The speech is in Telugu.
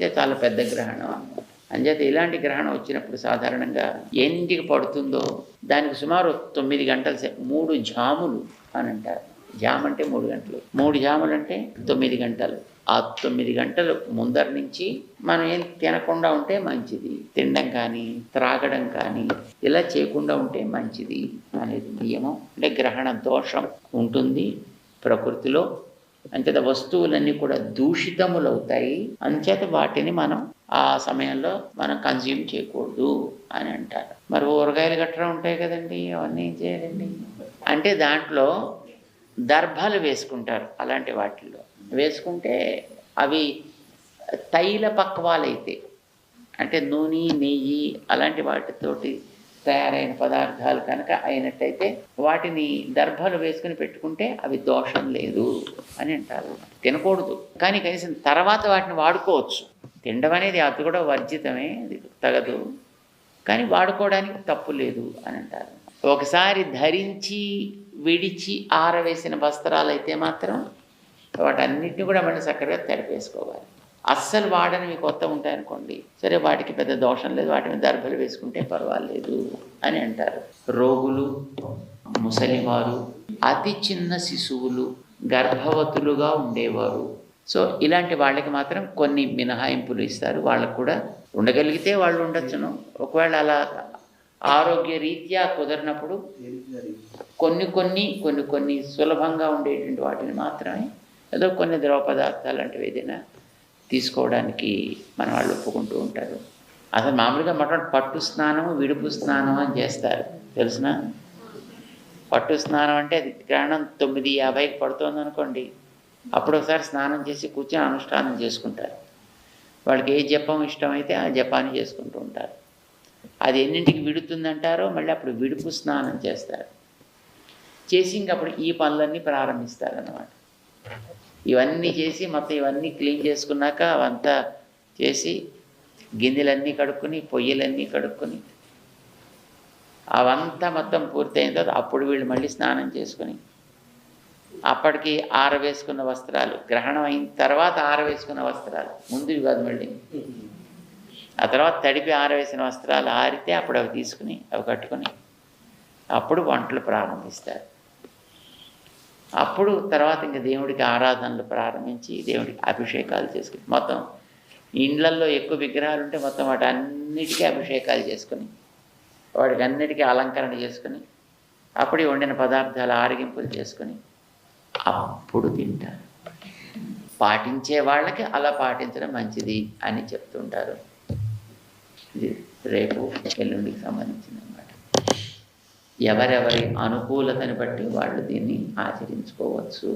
అంటే చాలా పెద్ద గ్రహణం అంచేత ఇలాంటి గ్రహణం వచ్చినప్పుడు సాధారణంగా ఎన్నింటికి పడుతుందో దానికి సుమారు తొమ్మిది గంటల మూడు జాములు అని అంటారు. జామ్ అంటే మూడు గంటలు. మూడు జాములు అంటే తొమ్మిది గంటలు. ఆ తొమ్మిది గంటలు ముందర నుంచి మనం ఏం తినకుండా ఉంటే మంచిది. తినడం కానీ త్రాగడం కానీ ఇలా చేయకుండా ఉంటే మంచిది అనేది నియమం. అంటే గ్రహణ దోషం ఉంటుంది ప్రకృతిలో. అంచేత వస్తువులన్నీ కూడా దూషితములవుతాయి. అంచేత వాటిని మనం ఆ సమయంలో మనం కన్జ్యూమ్ చేయకూడదు అని అంటారు. మరి ఊరగాయలు గట్రా ఉంటాయి కదండి అవన్నీ చేయాలండి? అంటే దాంట్లో దర్భాలు వేసుకుంటారు అలాంటి వాటిల్లో. వేసుకుంటే అవి తైల పక్వాలైతే అంటే నూనె నెయ్యి అలాంటి వాటితోటి తయారైన పదార్థాలు కనుక అయినట్టయితే వాటిని దర్భలు వేసుకుని పెట్టుకుంటే అవి దోషం లేదు అని అంటారు. తినకూడదు. కానీ కనీసం తర్వాత వాటిని వాడుకోవచ్చు. తినడం అనేది అది కూడా వర్జితమే అది తగదు. కానీ వాడుకోవడానికి తప్పు లేదు అని అంటారు. ఒకసారి ధరించి విడిచి ఆరవేసిన వస్త్రాలు అయితే మాత్రం వాటన్నిటిని కూడా మనం చక్కగా తెరపేసుకోవాలి అస్సలు వాడని కొత్త ఉంటాయనుకోండి. సరే వాటికి పెద్ద దోషం లేదు వాటి మీద దర్భలు వేసుకుంటే పర్వాలేదు అని అంటారు. రోగులు ముసలివారు అతి చిన్న శిశువులు గర్భవతులుగా ఉండేవారు. సో ఇలాంటి వాళ్ళకి మాత్రం కొన్ని మినహాయింపులు ఇస్తారు. వాళ్ళకు కూడా ఉండగలిగితే వాళ్ళు ఉండొచ్చును. ఒకవేళ అలా ఆరోగ్య రీత్యా కుదరినప్పుడు కొన్ని కొన్ని కొన్ని కొన్ని సులభంగా ఉండేటువంటి వాటిని మాత్రమే ఏదో కొన్ని ద్రవ పదార్థాలు లాంటివి ఏదైనా తీసుకోవడానికి మన వాళ్ళు ఒప్పుకుంటూ ఉంటారు. అసలు మామూలుగా మొట్టమొదటి పట్టు స్నానము విడుపు స్నానం అని చేస్తారు. తెలుసునా? పట్టు స్నానం అంటే అది గ్రహణం తొమ్మిది యాభైకి పడుతుంది అనుకోండి. అప్పుడు ఒకసారి స్నానం చేసి కూర్చొని అనుష్ఠానం చేసుకుంటారు. వాళ్ళకి ఏ జపం ఇష్టమైతే ఆ జపాన్ని చేసుకుంటూ ఉంటారు. అది ఎన్నింటికి విడుతుందంటారో మళ్ళీ అప్పుడు విడుపు స్నానం చేస్తారు. చేసి ఇంకప్పుడు ఈ పనులన్నీ ప్రారంభిస్తారన్నమాట. ఇవన్నీ చేసి మొత్తం ఇవన్నీ క్లీన్ చేసుకున్నాక అవంతా చేసి గిన్నెలన్నీ కడుక్కొని పొయ్యిలన్నీ కడుక్కొని అవంతా మొత్తం పూర్తయిన తర్వాత అప్పుడు వీళ్ళు మళ్ళీ స్నానం చేసుకుని అప్పటికి ఆరవేసుకున్న వస్త్రాలు గ్రహణం అయిన తర్వాత ఆరవేసుకున్న వస్త్రాలు ముందు ఇవి కాదు మళ్ళీ. ఆ తర్వాత తడిపి ఆరవేసిన వస్త్రాలు ఆరితే అప్పుడు అవి తీసుకుని అవి కట్టుకొని అప్పుడు వంటలు ప్రారంభిస్తారు. అప్పుడు తర్వాత ఇంకా దేవుడికి ఆరాధనలు ప్రారంభించి దేవుడికి అభిషేకాలు చేసుకుని మొత్తం ఇండ్లల్లో ఎక్కువ విగ్రహాలు ఉంటే మొత్తం వాటి అన్నిటికీ అభిషేకాలు చేసుకుని వాటికి అన్నిటికీ అలంకరణ చేసుకుని అప్పుడు వండిన పదార్థాలు ఆరగింపులు చేసుకుని అప్పుడు తింటారు. పాటించే వాళ్ళకి అలా పాటించడం మంచిది అని చెప్తుంటారు. ఇది రేపు ఎల్లుండికి సంబంధించిన ఎవరెవరి అనుకూలతని బట్టి వాళ్ళు దీన్ని ఆచరించుకోవచ్చు.